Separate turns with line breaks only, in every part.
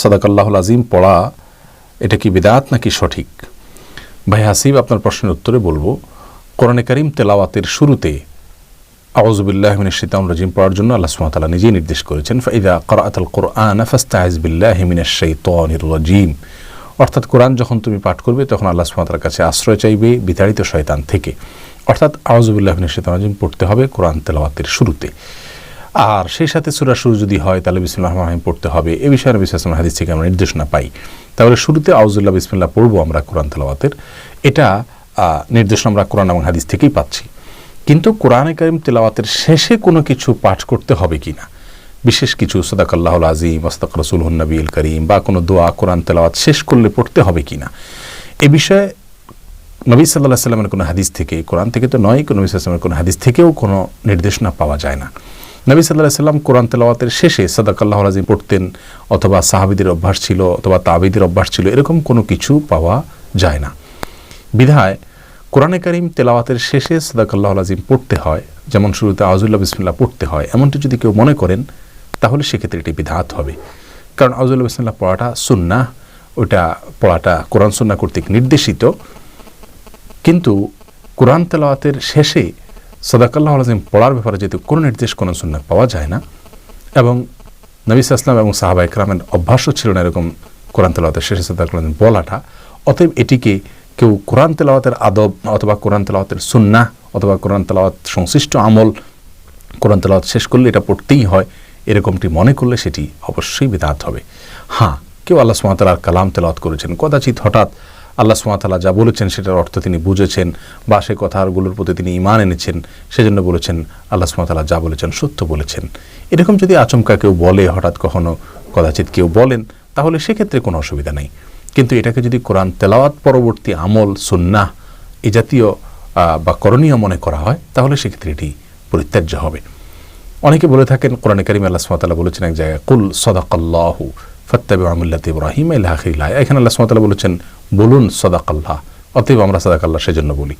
সাদাকাল্লাহুল আজিম পড়া, এটা কি বিদাত নাকি সঠিক? ভাই হাসিব, আপনার প্রশ্নের উত্তরে বলব, কোরআনে করিম তেলাওয়াতের শুরুতে আউজবিল্লাহ মিনের শীতাম রাজিম পড়ার জন্য আল্লাহ সুমাতালা নিজেই নির্দেশ করেছেন, ফাইদা করাআতাল কোরআন ফাস্তাইজ বিল্লাহ মিনের শৈতানির রাজিম। অর্থাৎ কোরআন যখন তুমি পাঠ করবে, তখন আল্লাহ সুমাতার কাছে আশ্রয় চাইবে বিতাড়িত শয়তান থেকে। অর্থাৎ আউজবিল্লাহ মিনের শৈতান রাজিম পড়তে হবে কোরআন তেলাওয়াতের শুরুতে। আর সেই সাথে সুরা শুরু যদি হয়, তাহলে বিসমুল্লাহ রহমান পড়তে হবে। এ বিষয়ে নবী সাল্লাম হাদিস থেকে আমরা নির্দেশনা পাই। তাহলে শুরুতে আউজুল্লাহ বিসমিল্লাহ পড়ব আমরা কোরআন তেলাওয়াতের। এটা নির্দেশনা আমরা কোরআন এবং হাদিস থেকেই পাচ্ছি। কিন্তু কোরআনে করিম তেলাওয়াতের শেষে কোনো কিছু পাঠ করতে হবে কি না? বিশেষ কিছু সদাকাল্লাহ আজিম মস্তাক রসুল নবীল করিম বা কোনো দোয়া কোরআন তেলাওয়াত শেষ করলে পড়তে হবে কি না? এ বিষয়ে নবী সাল্লাহ সাল্লামের কোনো হাদিস থেকে, কোরআন থেকে তো নয় কোনো নবী সাল্লামের কোনো হাদিস থেকেও কোনো নির্দেশনা পাওয়া যায় না। নবী সাল্লাহ সাল্লাম কোরআন তেলাওয়াতের শেষে সাদাকাল্লাহ রাজিম পড়তেন, অথবা সাহাবিদের অভ্যাস ছিল, অথবা তাবিদের অভ্যাস ছিল, এরকম কোনো কিছু পাওয়া যায় না। বিধায় কোরআনে করিম তেলাওয়াতের শেষে সাদাকাল্লাহ আজিম পড়তে হয়, যেমন শুরুতে আউজুল্লাহ বিসমিল্লাহ পড়তে হয়, এমনটি যদি কেউ মনে করেন, তাহলে সেক্ষেত্রে এটি বিধাত হবে। কারণ আউজুল্লাহ বিসমিল্লাহ পড়াটা সুন্না ওটা পড়াটা কোরআন সুন্না কর্তৃক নির্দেশিত। কিন্তু কোরআন তেলাওয়াতের শেষে সদাকাল্লাহ আজিম পড়ার ব্যাপারে যেহেতু কোনো নির্দেশ, কোনো সুন্না পাওয়া যায় না, এবং নবী আসলাম এবং সাহাবা ইকরামের অভ্যাসও ছিল না এরকম কোরআন তেলাওয়াতের শেষে সদাকাল্লাহ বলাটা, অতএব এটিকে কেউ কোরআন তেলাওয়াতের আদব অথবা কোরআন তেলাওয়াতের সুন্না অথবা কোরআন তেলাওয়াত সংশ্লিষ্ট আমল, কোরআন তেলাওয়াত শেষ করলে এটা পড়তেই হয়, এরকমটি মনে করলে সেটি অবশ্যই বিদাত হবে। হ্যাঁ কেউ আল্লাহ সুমাতালার কালাম তেলাওয়াত করেছেন, কদাচিৎ হঠাৎ আল্লাহ সুমাতালা যা বলেছেন সেটার অর্থ তিনি বুঝেছেন বা সে কথাগুলোর প্রতি তিনি ইমান এনেছেন, সেজন্য বলেছেন আল্লাহ সুমাতালা যা বলেছেন সত্য বলেছেন। এরকম যদি আচমকা কেউ বলে, হঠাৎ কখনো কদাচিৎ কেউ বলেন, তাহলে সেক্ষেত্রে কোনো অসুবিধা নেই। কিন্তু এটাকে যদি কোরআন তেলাওয়াত পরবর্তী আমল, সুন্নাহ এ জাতীয় বা করণীয় মনে করা হয়, তাহলে সেক্ষেত্রে এটি পরিত্যাজ্য হবে। অনেকে বলে থাকেন, কোরআনে কারিম আল্লাহ সুমাতালা বলেছেন এক জায়গায়, কুল সদাকাল্লাহু ফত্তাবি আমুল্লাত ইব্রাহিম আল্লাহ এখানে আল্লাহ সুমাতালা বলেছেন, বলুন সদাকাল্লাহ। অতএব আমরা সদাকাল্লাহ সেজন্য বলি।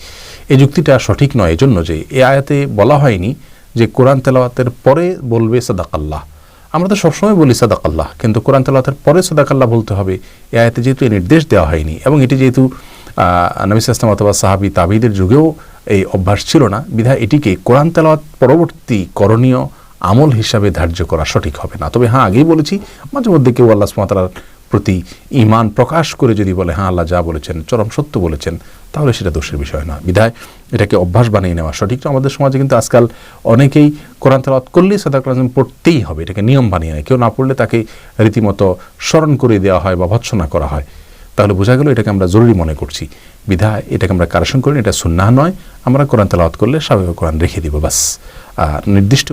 এই যুক্তিটা সঠিক নয়, এজন্য যে এ আয়াতে বলা হয়নি যে কোরআন তেলাওয়াতের পরে বলবে সদাকাল্লাহ। আমরা তো সবসময় বলি সাদাকাল্লাহ, কিন্তু কোরআন তেলাওয়াতের পরে সাদাকাল্লাহ বলতে হবে। এ আয়াতে যেহেতু এই নির্দেশ দেওয়া হয়নি, এবং এটি যেহেতু নবিস ইসলাম অথবা সাহাবি তাবিদের যুগেও এই অভ্যাস ছিল না, বিধায় এটিকে কোরআন তেলাওয়াত পরবর্তী করণীয় আমল হিসাবে ধার্য করা সঠিক হবে না। তবে হ্যাঁ আগেই বলেছি, মাঝে মধ্যে কেউ আল্লাহ সুমাতার প্রতি ইমান প্রকাশ করে যদি বলে হ্যাঁ আল্লাহ যা বলেছেন, চরম সত্য বলেছেন, তাহলে সেটা দোষের বিষয় না। বিধায় এটাকে অভ্যাস বানিয়ে নেওয়া সঠিক। তো আমাদের সমাজে কিন্তু আজকাল অনেকেই কোরআন তেলাওয়াত করলেই সাদাক রাজম পড়তেই হবে, এটাকে নিয়ম বানিয়ে নেয়। কেউ না পড়লে তাকে রীতিমতো স্মরণ করে দেওয়া হয় বা ভৎসনা করা হয়। তাহলে বোঝা গেল এটাকে আমরা জরুরি মনে করছি। বিধায় এটাকে আমরা কারেকশন করি এটা সুন্নাহ নয়। আমরা কোরআন তেলাওয়াত করলে স্বাভাবিক কোরআন রেখে দিব, বাস। আর নির্দিষ্ট